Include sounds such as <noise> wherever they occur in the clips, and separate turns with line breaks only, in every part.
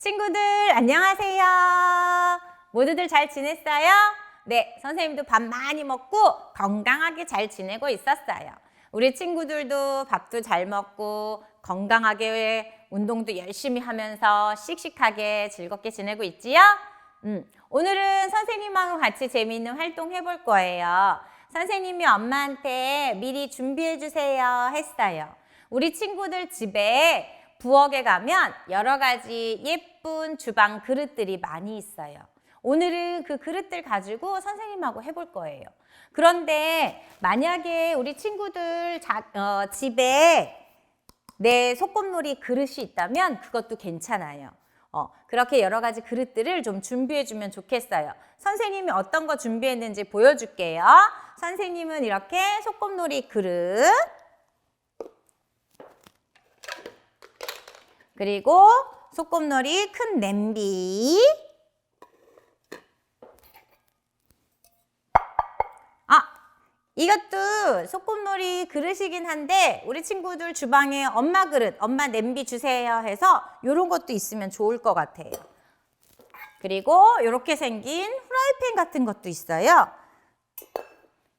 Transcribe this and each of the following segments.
친구들 안녕하세요. 모두들 잘 지냈어요? 네, 선생님도 밥 많이 먹고 건강하게 잘 지내고 있었어요. 우리 친구들도 밥도 잘 먹고 건강하게 운동도 열심히 하면서 씩씩하게 즐겁게 지내고 있지요? 음, 오늘은 선생님하고 같이 재미있는 활동 해볼 거예요. 선생님이 엄마한테 미리 준비해 주세요 했어요. 우리 친구들 집에 부엌에 가면 여러 가지 예쁜 주방 그릇들이 많이 있어요. 오늘은 그 그릇들 가지고 선생님하고 해볼 거예요. 그런데 만약에 우리 친구들 자, 어, 집에 내 소꿉놀이 그릇이 있다면 그것도 괜찮아요. 어, 그렇게 여러 가지 그릇들을 좀 준비해 주면 좋겠어요. 선생님이 어떤 거 준비했는지 보여줄게요. 선생님은 이렇게 소꿉놀이 그릇, 그리고 소꿉놀이 큰 냄비, 아, 이것도 소꿉놀이 그릇이긴 한데 우리 친구들 주방에 엄마 그릇, 엄마 냄비 주세요 해서 이런 것도 있으면 좋을 것 같아요. 그리고 이렇게 생긴 후라이팬 같은 것도 있어요.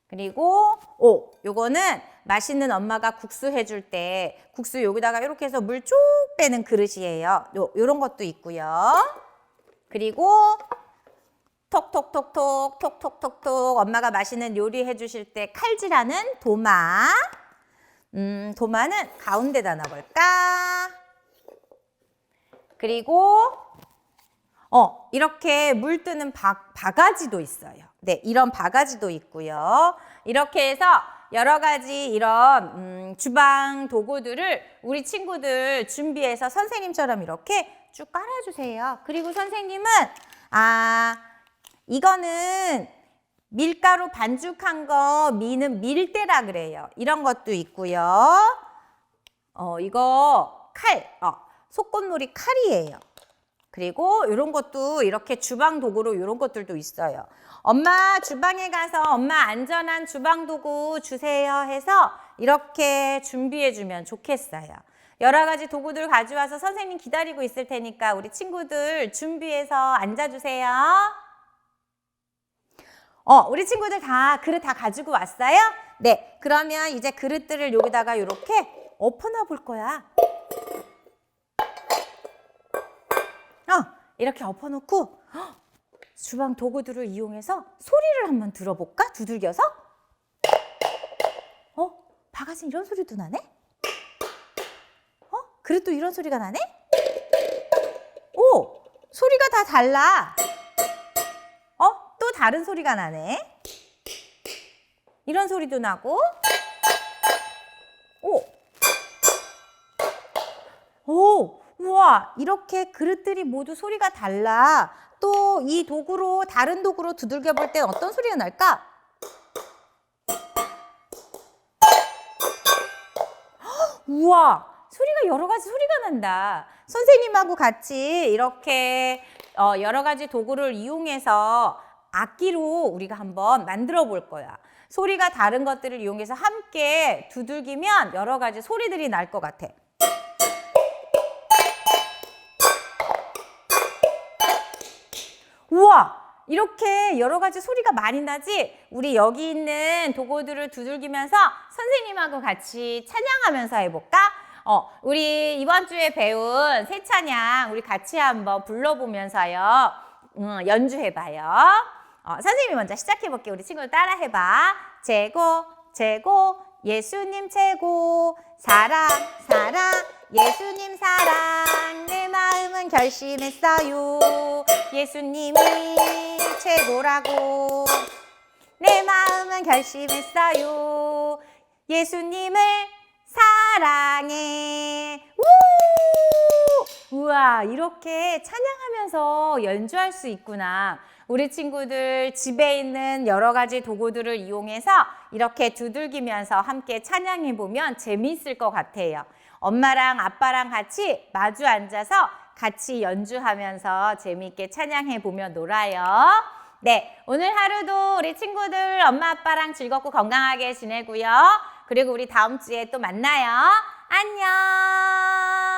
그리고 오, 요거는 맛있는 엄마가 국수 해줄 때 국수 여기다가 이렇게 해서 물 쭉 빼는 그릇이에요. 요, 요런 것도 있고요. 그리고 톡톡톡톡 톡톡톡톡 엄마가 맛있는 요리 해주실 때 칼질하는 도마. 음, 도마는 가운데다 놔볼까? 그리고 어, 이렇게 물 뜨는 바, 바가지도 있어요. 네, 이런 바가지도 있고요. 이렇게 해서 여러 가지 이런 음, 주방 도구들을 우리 친구들 준비해서 선생님처럼 이렇게 쭉 깔아주세요. 그리고 선생님은 아 이거는 밀가루 반죽한 거 미는 밀대라 그래요. 이런 것도 있고요. 어 이거 칼, 어 소꿉놀이 칼이에요. 그리고 이런 것도 이렇게 주방 도구로 이런 것들도 있어요. 엄마 주방에 가서 엄마 안전한 주방 도구 주세요 해서 이렇게 준비해 주면 좋겠어요. 여러 가지 도구들 가져와서 선생님 기다리고 있을 테니까 우리 친구들 준비해서 앉아주세요. 어, 우리 친구들 다 그릇 다 가지고 왔어요? 네, 그러면 이제 그릇들을 여기다가 이렇게 엎어놔 볼 거야. 이렇게 엎어놓고 헉, 주방 도구들을 이용해서 소리를 한번 들어볼까? 두들겨서? 어? 바가지 이런 소리도 나네? 어? 그릇도 이런 소리가 나네? 오! 소리가 다 달라. 어? 또 다른 소리가 나네. 이런 소리도 나고. 오! 오! 우와! 이렇게 그릇들이 모두 소리가 달라. 또 이 도구로, 다른 도구로 두들겨 볼 땐 어떤 소리가 날까? 헉, <gasps> 우와! 소리가 여러 가지 소리가 난다. 선생님하고 같이 이렇게 어, 여러 가지 도구를 이용해서 악기로 우리가 한번 만들어 볼 거야. 소리가 다른 것들을 이용해서 함께 두들기면 여러 가지 소리들이 날 것 같아. 우와! 이렇게 여러 가지 소리가 많이 나지? 우리 여기 있는 도구들을 두들기면서 선생님하고 같이 찬양하면서 해볼까? 어, 우리 이번 주에 배운 새 찬양 우리 같이 한번 불러보면서요. 음, 연주해봐요. 어, 선생님이 먼저 시작해볼게요. 우리 친구들 따라해봐. 최고, 최고, 예수님 최고, 사랑, 사랑, 예수님 사랑, 내 마음은 결심했어요. 예수님이 최고라고. 내 마음은 결심했어요. 예수님을 사랑해. 우! 우와, 이렇게 찬양하면서 연주할 수 있구나. 우리 친구들 집에 있는 여러 가지 도구들을 이용해서 이렇게 두들기면서 함께 찬양해 보면 재미있을 것 같아요. 엄마랑 아빠랑 같이 마주 앉아서 같이 연주하면서 재미있게 찬양해 보면 놀아요. 네, 오늘 하루도 우리 친구들 엄마 아빠랑 즐겁고 건강하게 지내고요. 그리고 우리 다음 주에 또 만나요. 안녕.